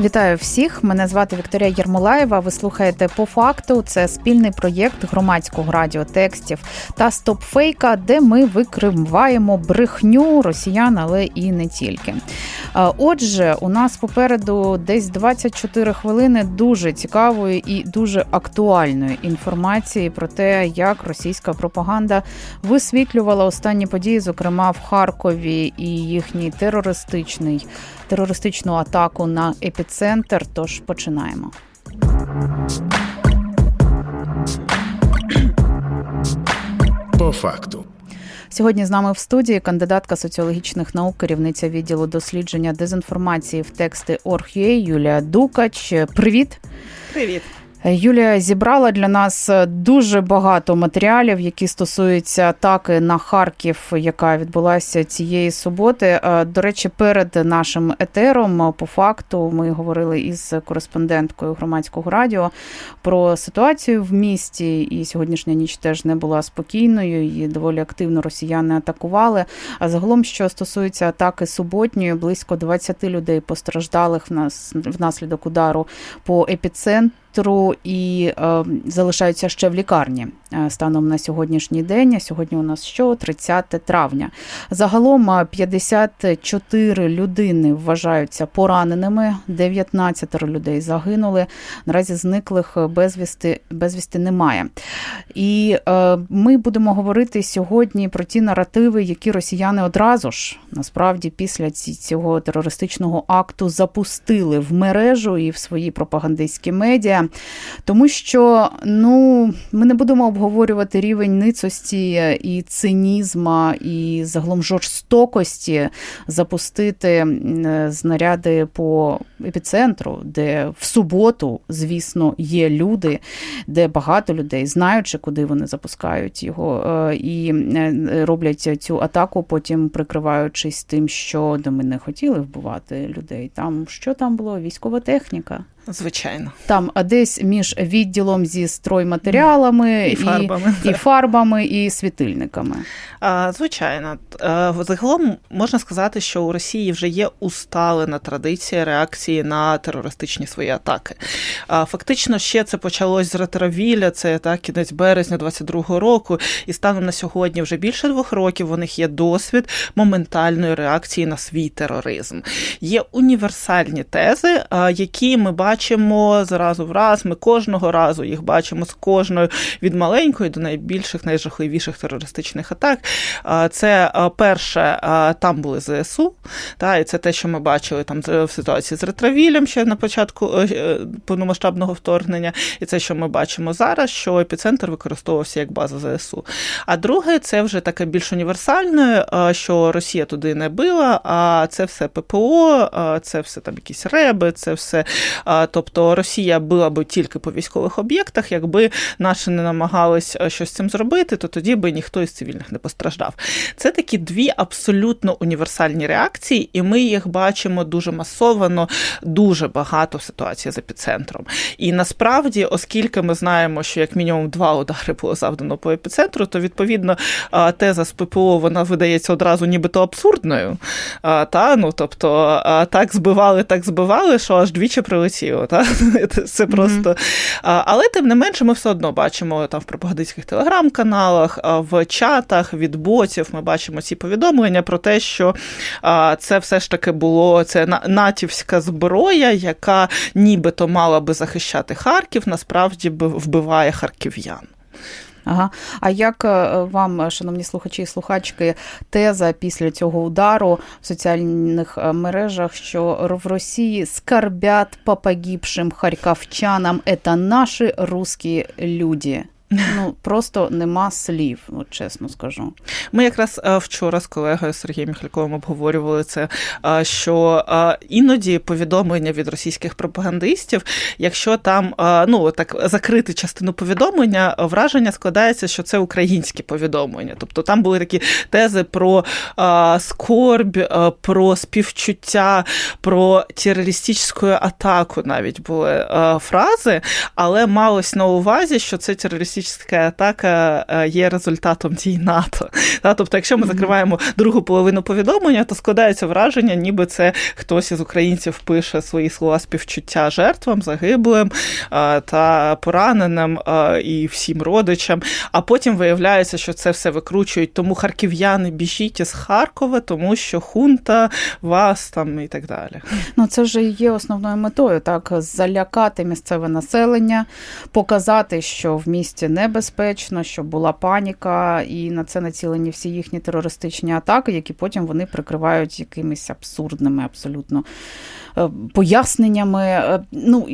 Вітаю всіх! Мене звати Вікторія Єрмолаєва. Ви слухаєте по факту. Це спільний проєкт громадського радіотекстів та стопфейка, де ми викриваємо брехню росіян, але і не тільки. Отже, у нас попереду десь 24 хвилини дуже цікавої і дуже актуальної інформації про те, як російська пропаганда висвітлювала останні події, зокрема в Харкові, і їхній терористичний терористичну атаку на епіцентр. Тож починаємо. По факту. Сьогодні з нами в студії кандидатка соціологічних наук, керівниця відділу дослідження дезінформації в тексти Орг.ua Юлія Дукач. Привіт. Привіт. Юлія зібрала для нас дуже багато матеріалів, які стосуються атаки на Харків, яка відбулася цієї суботи. До речі, перед нашим етером, по факту, ми говорили із кореспонденткою громадського радіо про ситуацію в місті. І сьогоднішня ніч теж не була спокійною. і доволі активно росіяни атакували. А загалом, що стосується атаки суботньої, близько 20 людей постраждалих в нас внаслідок удару по епіцентру і е, залишаються ще в лікарні станом на сьогоднішній день. Сьогодні у нас що 30 травня. Загалом 54 людини вважаються пораненими, 19 людей загинули. Наразі зниклих безвісти безвісти немає. І е, ми будемо говорити сьогодні про ті наративи, які росіяни одразу ж насправді після цього терористичного акту запустили в мережу і в свої пропагандистські медіа, тому що ну ми не будемо обговорювати рівень ницості і цинізма, і загалом жорстокості запустити знаряди по епіцентру, де в суботу, звісно, є люди, де багато людей, знаючи, куди вони запускають його, і роблять цю атаку, потім прикриваючись тим, що де ми не хотіли вбивати людей. Там що там було? Військова техніка. Звичайно, там десь між відділом зі стройматеріалами і фарбами, і, і фарбами, і світильниками. А, Звичайно, загалом можна сказати, що у Росії вже є усталена традиція реакції на терористичні свої атаки. А, Фактично, ще це почалось з ретровіля, це так кінець березня 22-го року, і станом на сьогодні вже більше двох років у них є досвід моментальної реакції на свій тероризм. Є універсальні тези, які ми бачимо бачимо зразу в раз. Ми кожного разу їх бачимо з кожною від маленької до найбільших, найжахливіших терористичних атак. Це перше, там були ЗСУ, та, і це те, що ми бачили там в ситуації з ретравілем ще на початку е, повномасштабного вторгнення, і це, що ми бачимо зараз, що епіцентр використовувався як база ЗСУ. А друге, це вже таке більш універсальне, що Росія туди не била, а це все ППО, це все там якісь реби, це все Тобто Росія била би тільки по військових об'єктах, якби наші не намагались е, щось з цим зробити, то тоді би ніхто із цивільних не постраждав. Це такі дві абсолютно універсальні реакції, і ми їх бачимо дуже масовано, дуже багато в ситуації з епіцентром. І насправді, оскільки ми знаємо, що як мінімум два удари було завдано по епіцентру, то відповідно теза з ППО вона видається одразу нібито абсурдною. Та, ну, Тобто так збивали, так збивали, що аж двічі прилетіло красиво. Та? Це просто. Mm-hmm. Але тим не менше, ми все одно бачимо там в пропагандистських телеграм-каналах, в чатах від ботів. Ми бачимо ці повідомлення про те, що це все ж таки було це натівська зброя, яка нібито мала би захищати Харків, насправді вбиває харків'ян. Ага. А як е, вам, шановні слухачі і слухачки, теза після цього удару в соціальних е, мережах, що в Росії скорбят по погибшим харківчанам, це наші русські люди? Ну просто нема слів, от чесно скажу. Ми якраз е, вчора з колегою Сергієм Міхальковим обговорювали це, е, що е, іноді повідомлення від російських пропагандистів, якщо там ну так закрити частину повідомлення, враження складається, що це українські повідомлення. Тобто там були такі тези про скорбь, про співчуття, про терористичну атаку навіть були фрази, але малось на увазі, що це терористична атака е, є результатом дій НАТО. Тобто, якщо ми закриваємо другу половину повідомлення, то складається враження, ніби це хтось із українців пише свої слова співчуття жертвам, загиблим та пораненим і всім родичам. А потім виявляється, що це все викручують. Тому харків'яни біжіть із Харкова, тому що хунта вас там і так далі. Ну це вже є основною метою, так залякати місцеве населення, показати, що в місті небезпечно, що була паніка, і на це націлені всі їхні терористичні атаки, які потім вони прикривають якимись абсурдними абсолютно е, поясненнями. Е, Ну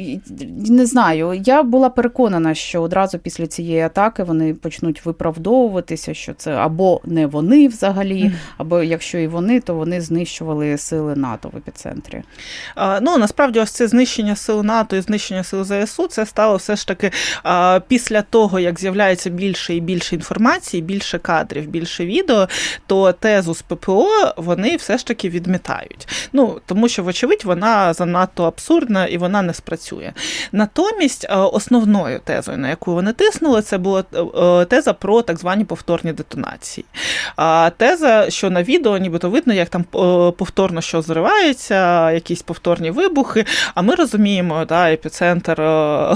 не знаю. Я була переконана, що одразу після цієї атаки вони почнуть виправдовуватися, що це або не вони взагалі, або якщо і вони, то вони знищували сили НАТО в епіцентрі. Ну насправді, ось це знищення сил НАТО і знищення сил ЗСУ, це стало все ж таки після того, як з'являється більше і більше інформації, більше кадрів, більше відео, то тезу з ППО вони все ж таки відмітають. Ну тому що, вочевидь, вона занадто абсурдна і вона не спрацює. Натомість, основною тезою, на яку вони тиснули, це була е, теза про так звані повторні детонації. А теза, що на відео нібито видно, як там е, повторно що зривається, якісь повторні вибухи. А ми розуміємо, да, епіцентр е,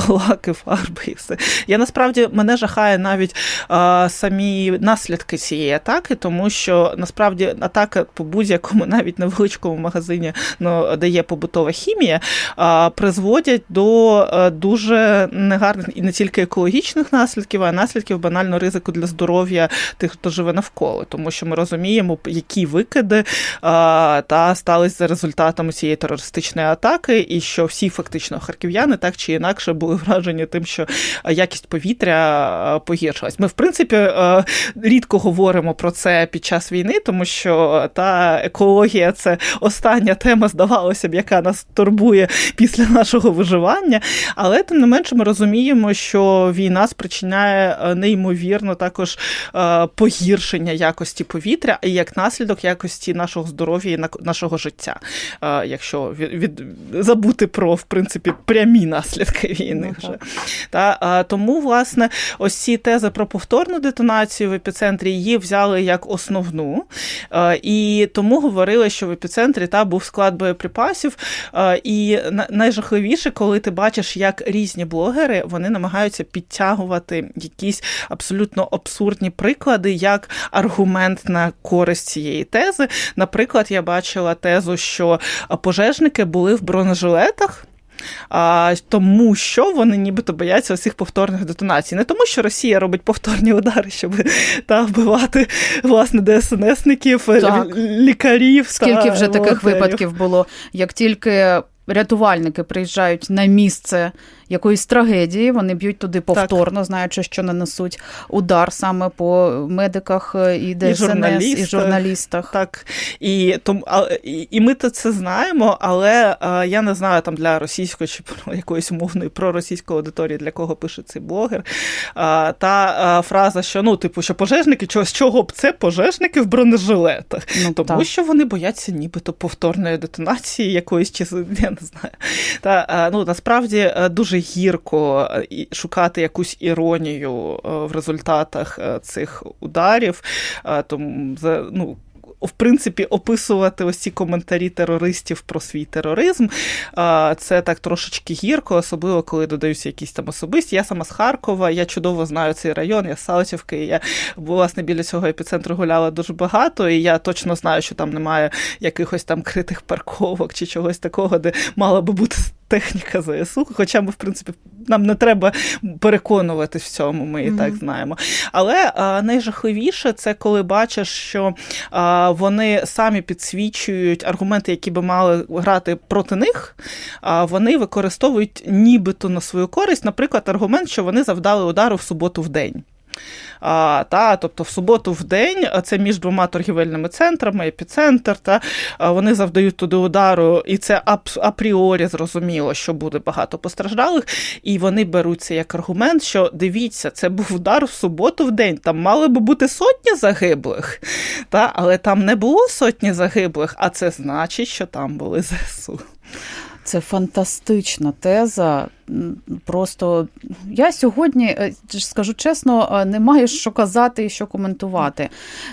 лаки, фарби і все. Я насправді мене жахає навіть е, самі наслідки цієї атаки, тому що насправді атака по будь-якому, навіть невеличкому магазині, ну, де побутова хімія, е, призводять до е, дуже негарних і не тільки екологічних наслідків, а й наслідків банально ризику для здоров'я тих, хто живе навколо, тому що ми розуміємо, які викиди е, та стались за результатами цієї терористичної атаки, і що всі фактично харків'яни так чи інакше були вражені тим, що якість повітря е, погіршилась. Ми, в принципі, е, рідко говоримо про це під час війни, тому що та екологія це остання тема, здавалося б, яка нас турбує після нашого виживання. Але тим не менше, ми розуміємо, що війна спричиняє е, неймовірно також погіршення якості повітря і як наслідок якості нашого здоров'я і на- нашого життя, якщо від, від забути про в принципі прямі наслідки війни. Ну, вже. Та, тому, власне, ось ці тези про повторну детонацію в епіцентрі її взяли як основну. Е, І тому говорили, що в епіцентрі та був склад боєприпасів. Е, І найжахливіше, коли ти бачиш, як різні блогери вони намагаються підтягувати якісь абсолютно абсурдні приклади як аргумент на користь цієї тези. Наприклад, я бачила тезу, що пожежники були в бронежилетах. А, тому що вони нібито бояться цих повторних детонацій. Не тому, що Росія робить повторні удари, щоб та вбивати власне ДСНСників, Так. лікарів. Скільки та вже таких випадків було, як тільки рятувальники приїжджають на місце якоїсь трагедії, вони б'ють туди повторно, знаючи, що нанесуть удар саме по медиках е, і ДСНС, і, журналістах. журналістах. Так, і, тому, і, і ми то це знаємо, але а, я не знаю там для російської чи якоїсь умовної проросійської аудиторії, для кого пише цей блогер. А, та а, фраза, що ну, типу, що пожежники, чого, з чого б це пожежники в бронежилетах? Ну, Тому так. що вони бояться нібито повторної детонації якоїсь чи я не знаю. Та а, ну насправді дуже гірко і шукати якусь іронію в результатах цих ударів. Тому ну. В принципі, описувати ось ці коментарі терористів про свій тероризм, це так трошечки гірко, особливо коли додаються якісь там особисті. Я сама з Харкова, я чудово знаю цей район, я з Салтівки, я власне біля цього епіцентру гуляла дуже багато, і я точно знаю, що там немає якихось там критих парковок чи чогось такого, де мала би бути техніка ЗСУ. Хоча ми, в принципі, нам не треба переконувати в цьому, ми і Мгм. так знаємо. Але а, найжахливіше це коли бачиш, що а, вони самі підсвічують аргументи, які би мали грати проти них, а вони використовують нібито на свою користь, наприклад, аргумент, що вони завдали удару в суботу в день. А, та, тобто в суботу в день, це між двома торгівельними центрами, епіцентр, та, вони завдають туди удару, і це ап- апріорі зрозуміло, що буде багато постраждалих, і вони беруть це як аргумент, що дивіться, це був удар в суботу в день, там мали би бути сотні загиблих, та, але там не було сотні загиблих, а це значить, що там були ЗСУ. Це фантастична теза. Просто я сьогодні е, скажу чесно, е, не маю що казати і що коментувати.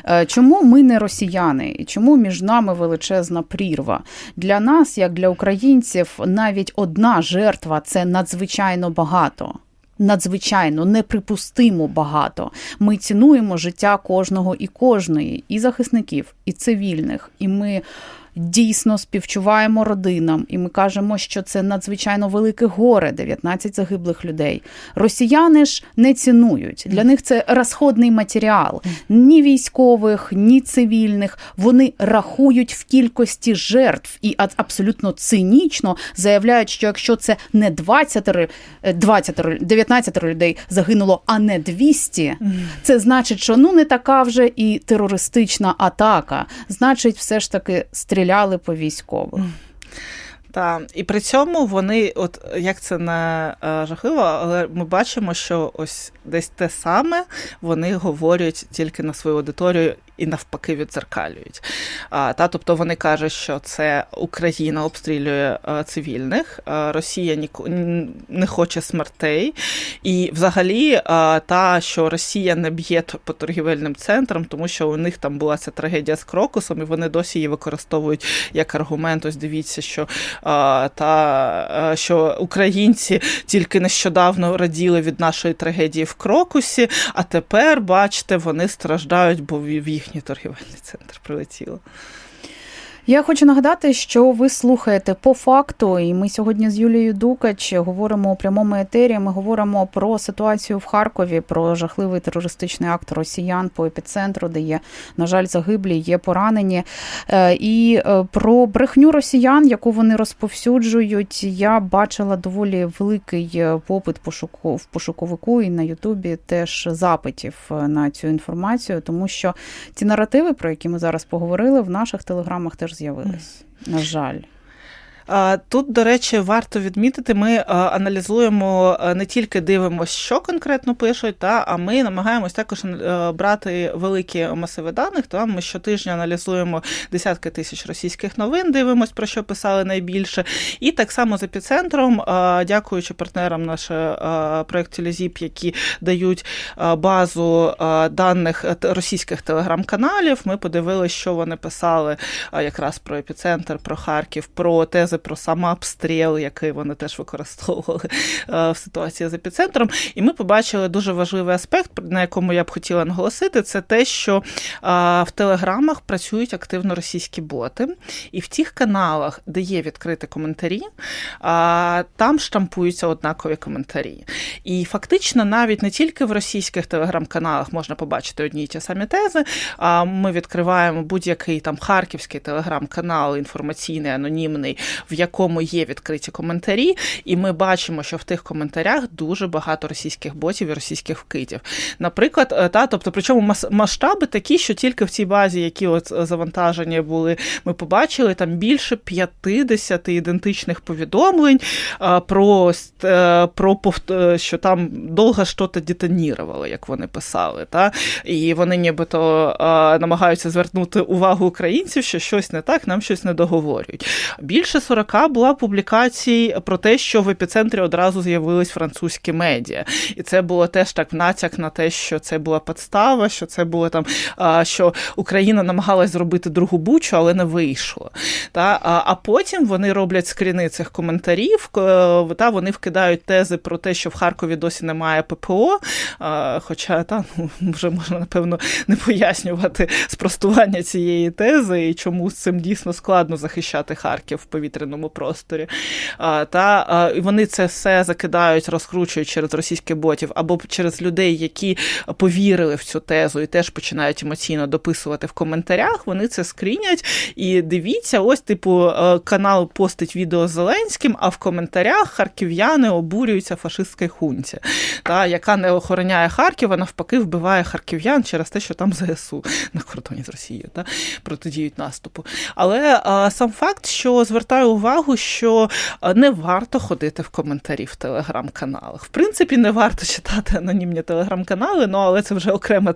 Е, Чому ми не росіяни і чому між нами величезна прірва? Для нас, як для українців, навіть одна жертва це надзвичайно багато. Надзвичайно неприпустимо багато. Ми цінуємо життя кожного і кожної, і захисників, і цивільних. І ми дійсно співчуваємо родинам, і ми кажемо, що це надзвичайно велике горе 19 загиблих людей. Росіяни ж не цінують. Для них це розходний матеріал. Ні військових, ні цивільних. Вони рахують в кількості жертв і абсолютно цинічно заявляють, що якщо це не 20, 20 19 людей загинуло, а не 200, це значить, що ну не така вже і терористична атака. Значить, все ж таки стріляли по військових. Так, і при цьому вони, от як це не е, жахливо, але ми бачимо, що ось десь те саме вони говорять тільки на свою аудиторію і навпаки відзеркалюють. А, та, тобто вони кажуть, що це Україна обстрілює е, цивільних, е, Росія ніко- не хоче смертей, і взагалі та, що Росія не б'є по торгівельним центрам, тому що у них там була ця трагедія з Крокусом, і вони досі її використовують як аргумент. Ось дивіться, що та, е, що українці тільки нещодавно раділи від нашої трагедії в Крокусі, а тепер, бачите, вони страждають, бо в їхній торгівельний центр прилетіло. Я хочу нагадати, що ви слухаєте по факту, і ми сьогодні з Юлією Дукач говоримо у прямому етері. Ми говоримо про ситуацію в Харкові, про жахливий терористичний акт росіян по епіцентру, де є, на жаль, загиблі, є поранені. Е, І е, про брехню росіян, яку вони розповсюджують, я бачила доволі великий е, попит в пошуковику і на Ютубі теж запитів на цю інформацію, тому що ці наративи, про які ми зараз поговорили, в наших телеграмах теж з'явились. На жаль. Тут, до речі, варто відмітити, ми аналізуємо не тільки дивимося, що конкретно пишуть, та, а ми намагаємось також е, брати великі масиви даних. Та ми щотижня аналізуємо десятки тисяч російських новин, дивимось, про що писали найбільше. І так само з епіцентром, дякуючи партнерам наш проект Телезіп, які дають базу даних е, російських телеграм-каналів. Ми подивилися, що вони писали якраз про епіцентр, про Харків, про тези про самообстріл, який вони теж використовували е, в ситуації з епіцентром. І ми побачили дуже важливий аспект, на якому я б хотіла наголосити, це те, що в телеграмах працюють активно російські боти, і в тих каналах, де є відкриті коментарі, там штампуються однакові коментарі. І фактично, навіть не тільки в російських телеграм-каналах можна побачити одні й ті самі тези. Ми відкриваємо будь-який там харківський телеграм-канал, інформаційний, анонімний, в якому є відкриті коментарі, і ми бачимо, що в тих коментарях дуже багато російських ботів і російських вкидів. Наприклад, е, та тобто, причому масштаби такі, що тільки в цій базі, які от е, завантаження були, ми побачили там більше 50 ідентичних повідомлень про, е, про е, що там довго щось детонірувало, як вони писали. Та? І вони нібито намагаються звернути увагу українців, що щось не так, нам щось не договорюють. Більше 40 була публікацій про те, що в епіцентрі одразу з'явились французькі медіа. І це було теж так натяк на те, що це була підстава, що це було там, що Україна намагалась зробити другу бучу, але не вийшло. Та? А, потім вони роблять скріни цих коментарів, та вони вкидають тези про те, що в Харкові досі немає ППО. Хоча та, ну, вже можна, напевно, не пояснювати спростування цієї тези і чому з цим дійсно складно захищати Харків в повітряних повітряному просторі. А, Та а, вони це все закидають, розкручують через російських ботів або через людей, які повірили в цю тезу і теж починають емоційно дописувати в коментарях. Вони це скрінять і дивіться, ось типу е, канал постить відео з Зеленським, а в коментарях харків'яни обурюються фашистській хунті, та яка не охороняє Харків, а навпаки вбиває харків'ян через те, що там ЗСУ на кордоні з Росією та протидіють наступу. Але а, сам факт, що звертаю увагу, що не варто ходити в коментарі в телеграм-каналах. В принципі, не варто читати анонімні телеграм-канали, ну але це вже окрема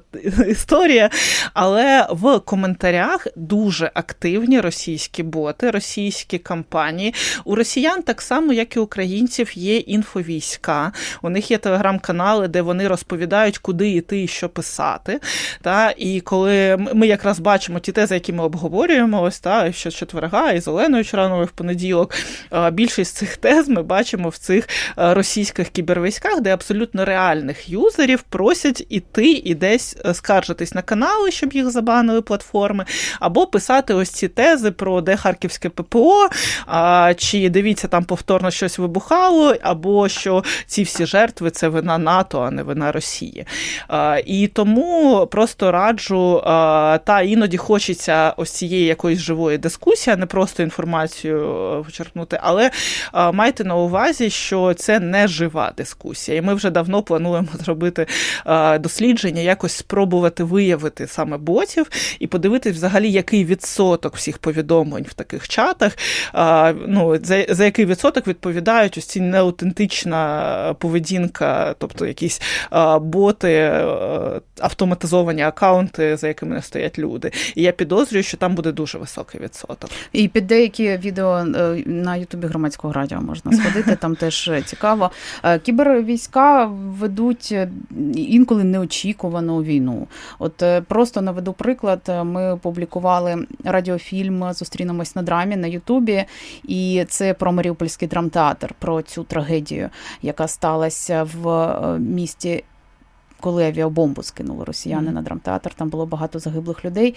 історія. Але в коментарях дуже активні російські боти, російські кампанії. У росіян так само, як і українців, є інфовійська. У них є телеграм-канали, де вони розповідають, куди йти і що писати. Та? І коли ми якраз бачимо ті тези, які ми обговорюємо, ось та що четверга і з Оленою Чорановою в понеділок. Більшість цих тез ми бачимо в цих російських кібервійськах, де абсолютно реальних юзерів просять іти і десь е, скаржитись на канали, щоб їх забанили платформи, або писати ось ці тези про де харківське ППО, чи дивіться, там повторно щось вибухало, або що ці всі жертви це вина НАТО, а не вина Росії. І тому просто раджу, та іноді хочеться ось цієї якоїсь живої дискусії, а не просто інформацію почерпнути. Але майте на увазі, що це не жива дискусія. І ми вже давно плануємо зробити дослідження, якось спробувати виявити саме ботів і подивитись, взагалі, який відсоток всіх повідомлень в таких чатах, ну, за, за який відсоток відповідають ось ці неаутентична поведінка, тобто якісь боти, автоматизовані акаунти, за якими не стоять люди. І я підозрюю, що там буде дуже високий відсоток. І під деякі відео е, на Ютубі громадського радіо можна сходити, там теж цікаво. Е, кібервійська ведуть е, інколи неочікувану війну. От просто наведу приклад. Ми опублікували радіофільм Зустрінемось на драмі на Ютубі, і це про Маріупольський драмтеатр, про цю трагедію, яка сталася в місті. Коли авіабомбу скинули росіяни mm. на драмтеатр, там було багато загиблих людей.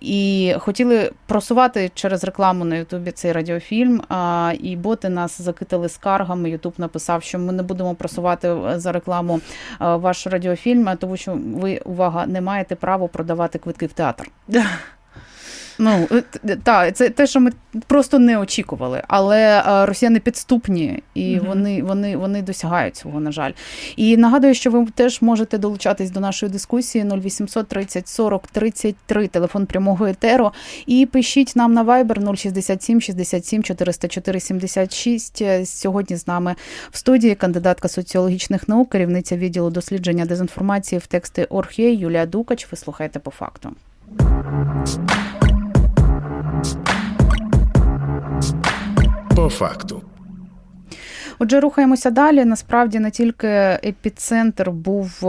І хотіли просувати через рекламу на Ютубі цей радіофільм. І боти нас закитали скаргами. Ютуб написав, що ми не будемо просувати за рекламу ваш радіофільм, тому що ви увага не маєте права продавати квитки в театр. Ну так, це те, що ми просто не очікували. Але росіяни підступні і угу. вони вони, вони досягають цього, на жаль. І нагадую, що ви теж можете долучатись до нашої дискусії 0800 30 40 33, телефон прямого етеру. І пишіть нам на Viber 067 67 404 76. Сьогодні з нами в студії кандидатка соціологічних наук, керівниця відділу дослідження дезінформації в тексти Орхє Юлія Дукач. Ви слухаєте по факту. По факту. Отже, рухаємося далі. Насправді не тільки епіцентр був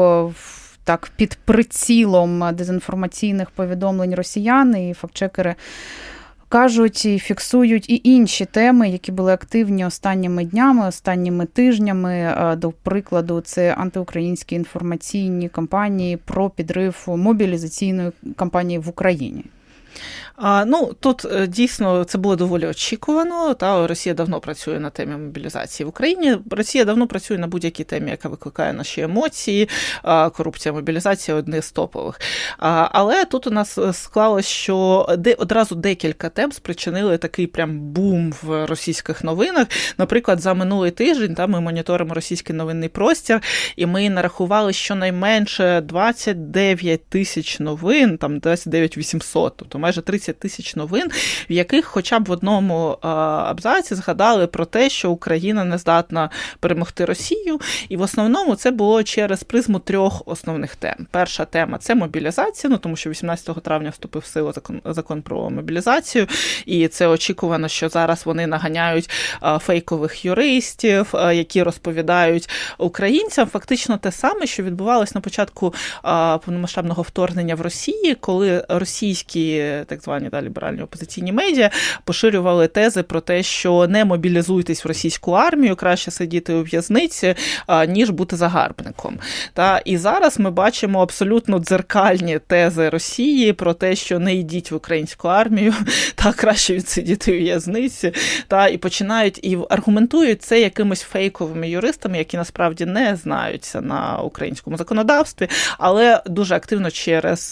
так під прицілом дезінформаційних повідомлень росіян і фактчекери. Кажуть і фіксують і інші теми, які були активні останніми днями, останніми тижнями. До прикладу, це антиукраїнські інформаційні кампанії про підрив мобілізаційної кампанії в Україні. А, Ну тут е, дійсно це було доволі очікувано. Та Росія давно працює на темі мобілізації в Україні. Росія давно працює на будь-якій темі, яка викликає наші емоції. Корупція, мобілізація одне з топових. Але тут у нас е, склалось, що де одразу декілька тем спричинили такий прям бум в російських новинах. Наприклад, за минулий тиждень там ми моніторимо російський новинний простір, і ми нарахували щонайменше 29 тисяч новин, там 29 800, тобто майже 30 тисяч новин, в яких, хоча б в одному абзаці, згадали про те, що Україна не здатна перемогти Росію, і в основному це було через призму трьох основних тем. Перша тема це мобілізація, ну тому що 18 травня вступив в силу закон, закон про мобілізацію, і це очікувано, що зараз вони наганяють фейкових юристів, які розповідають українцям. Фактично те саме, що відбувалось на початку повномасштабного вторгнення в Росії, коли російські так звані звані да, ліберальні опозиційні медіа, поширювали тези про те, що не мобілізуйтесь в російську армію, краще сидіти у в'язниці, ніж бути загарбником. Та і зараз ми бачимо абсолютно дзеркальні тези Росії про те, що не йдіть в українську армію, та краще відсидіти у в'язниці. Та і починають і аргументують це якимись фейковими юристами, які насправді не знаються на українському законодавстві, але дуже активно через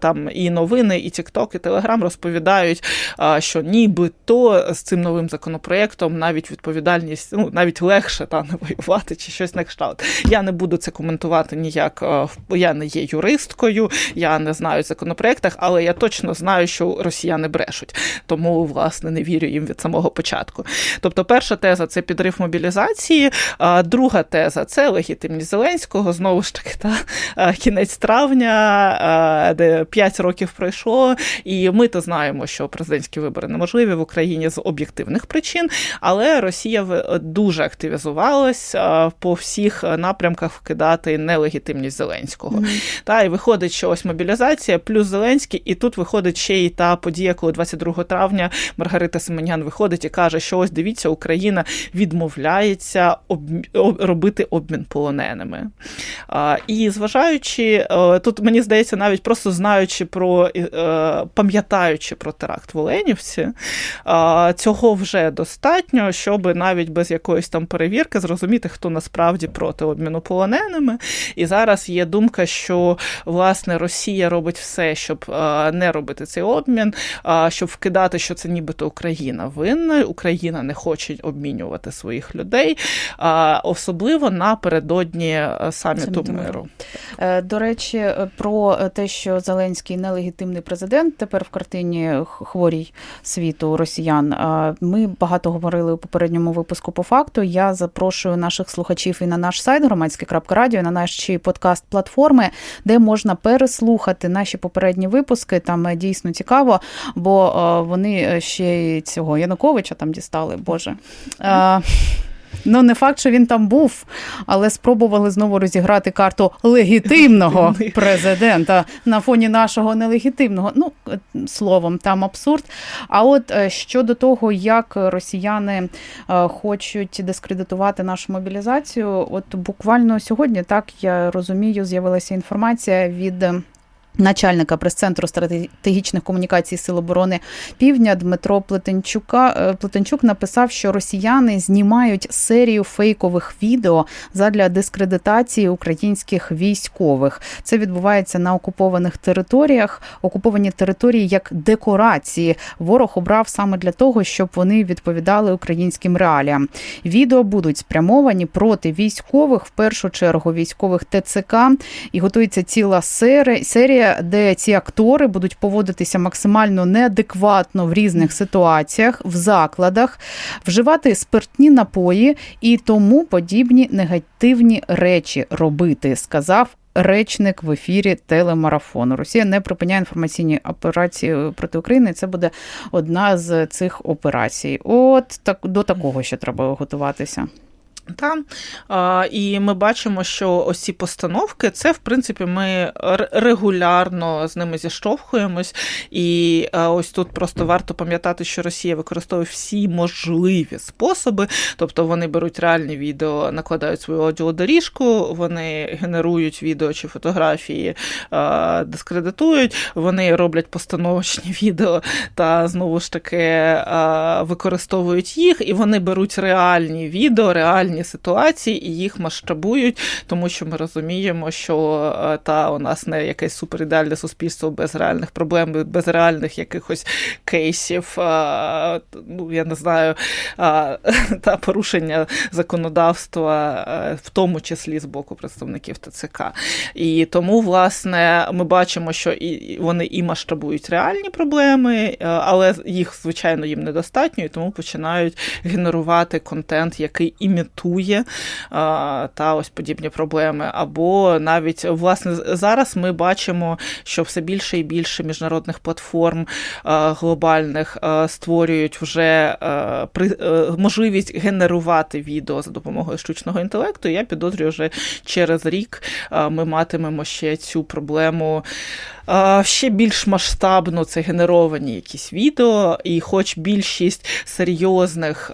там і новини, і TikTok, і Telegram розповідають, що нібито з цим новим законопроектом навіть відповідальність, ну навіть легше та не воювати чи щось на кшталт. Я не буду це коментувати ніяк. Я не є юристкою, я не знаю в законопроектах, але я точно знаю, що росіяни брешуть. Тому, власне, не вірю їм від самого початку. Тобто, перша теза це підрив мобілізації, а друга теза це легітимність Зеленського. Знову ж таки, та кінець травня, де 5 років пройшло, і ми то знаємо, що президентські вибори неможливі в Україні з об'єктивних причин, але Росія дуже активізувалась по всіх напрямках вкидати нелегітимність Зеленського. Та і виходить, що ось мобілізація плюс Зеленський, і тут виходить ще й та подія, коли 22 травня Маргарита Семенян виходить і каже, що ось дивіться, Україна відмовляється об... об- робити обмін полоненими. А, і зважаючи, е, тут мені здається, навіть просто знаючи про е, пам'ятаючи про теракт в Оленівці, цього вже достатньо, щоб навіть без якоїсь там перевірки зрозуміти, хто насправді проти обміну полоненими. І зараз є думка, що власне Росія робить все, щоб не робити цей обмін, щоб вкидати, що це нібито Україна винна, Україна не хоче обмінювати своїх людей, особливо напередодні е, саміту миру. Е, До речі, е, про те, що Зеленський нелегітимний президент тепер в картині хворій світу росіян. е, Ми багато говорили у попередньому випуску по факту. Я запрошую наших слухачів і на наш сайт громадське.радіо, на наші подкаст-платформи, де можна переслухати наші попередні випуски. Там е, дійсно цікаво, бо е, вони ще й цього Януковича там дістали. Боже. Ну, не факт, що він там був, але спробували знову розіграти карту легітимного президента на фоні нашого нелегітимного. Ну, е, словом, там абсурд. А от е, щодо того, як росіяни е, хочуть дискредитувати нашу мобілізацію, от буквально сьогодні, так я розумію, з'явилася інформація від. Начальника прес-центру стратегічних комунікацій Сил оборони Півдня Дмитро Плетенчука е, Плетенчук написав, що росіяни знімають серію фейкових відео задля дискредитації українських військових. Це відбувається на окупованих територіях. Окуповані території як декорації. Ворог обрав саме для того, щоб вони відповідали українським реаліям. Відео будуть спрямовані проти військових, в першу чергу військових ТЦК, і готується ціла серія, де ці актори будуть поводитися максимально неадекватно в різних ситуаціях, в закладах, вживати спиртні напої і тому подібні негативні речі робити, сказав. Речник в ефірі телемарафону. Росія не припиняє інформаційні операції проти України. Це буде одна з цих операцій. От так до такого ще треба готуватися. Та, і ми бачимо, що ось ці постановки, це в принципі ми регулярно з ними зіштовхуємось. І ось тут просто варто пам'ятати, що Росія використовує всі можливі способи. Тобто вони беруть реальні відео, накладають свою аудіодоріжку, вони генерують відео чи фотографії, а, дискредитують, вони роблять постановочні відео та знову ж таки а, використовують їх, і вони беруть реальні відео, реальні ситуації і їх масштабують, тому що ми розуміємо, що е, та у нас не якесь суперідеальне суспільство без реальних проблем, без реальних якихось кейсів, а, ну я не знаю, а, та порушення законодавства, е, в тому числі з боку представників ТЦК. І тому, власне, ми бачимо, що і вони і масштабують реальні проблеми, е, але їх, звичайно, їм недостатньо, і тому починають генерувати контент, який імітує ботує а, та ось подібні проблеми. Або навіть власне зараз ми бачимо, що все більше і більше міжнародних платформ а, глобальних а, створюють вже можливість генерувати відео за допомогою штучного інтелекту. Я підозрюю, вже через рік ми матимемо ще цю проблему. Ще більш масштабно це генеровані якісь відео, і хоч більшість серйозних.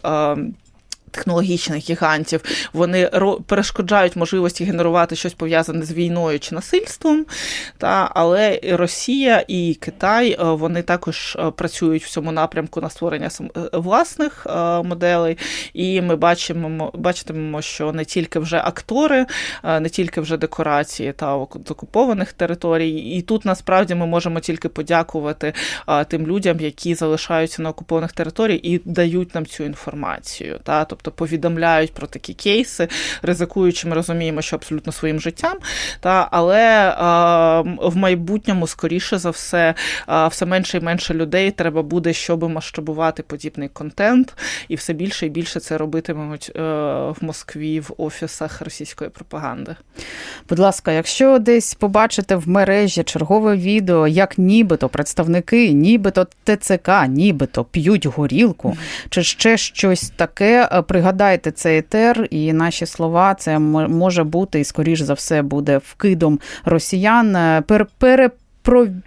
Технологічних гігантів вони перешкоджають можливості генерувати щось пов'язане з війною чи насильством. Та, але Росія і Китай е, вони також е, працюють в цьому напрямку на створення е, власних моделей. І ми бачимо, бачитимемо, що не тільки вже актори, не тільки вже декорації та оку- окупованих територій. І тут насправді ми можемо тільки подякувати тим людям, які залишаються на окупованих територіях і дають нам цю інформацію. Та? Тобто повідомляють про такі кейси, ризикуючи, ми розуміємо, що абсолютно своїм життям. Та? Але в майбутньому, скоріше за все, все менше і менше людей треба буде, щоб масштабувати подібний контент, і все більше і більше це робитимуть е, в Москві в офісах російської пропаганди. Будь ласка, якщо десь побачите в мережі чергове відео, як нібито представники, нібито ТЦК, нібито п'ють горілку, чи ще щось таке, е, пригадайте цей етер і наші слова. Це може бути і скоріш за все буде вкидом росіян. Е, Пер, пере,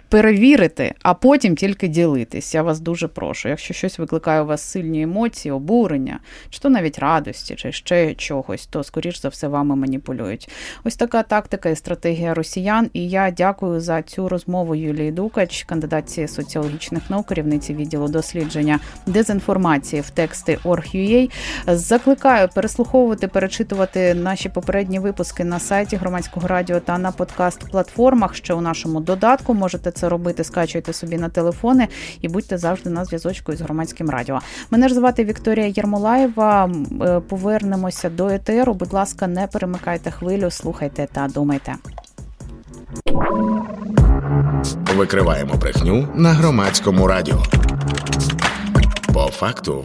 перевірити, а потім тільки ділитись. Я вас дуже прошу. Якщо щось викликає у вас сильні емоції, обурення, чи то навіть радості, чи ще чогось, то скоріш за все вами маніпулюють. Ось така тактика і стратегія росіян. І я дякую за цю розмову Юлії Дукач, кандидатці соціологічних наук, керівниці відділу дослідження дезінформації в тексти Org.ua. Закликаю переслуховувати, перечитувати наші попередні випуски на сайті громадського радіо та на подкаст-платформах. Ще у нашому додатку можете це робити. Скачуйте собі на телефони і будьте завжди на зв'язочку із громадським радіо. Мене ж звати Вікторія Єрмолаєва. Е, Повернемося до етеру. Будь ласка, не перемикайте хвилю, слухайте та думайте. Викриваємо брехню на громадському радіо. По факту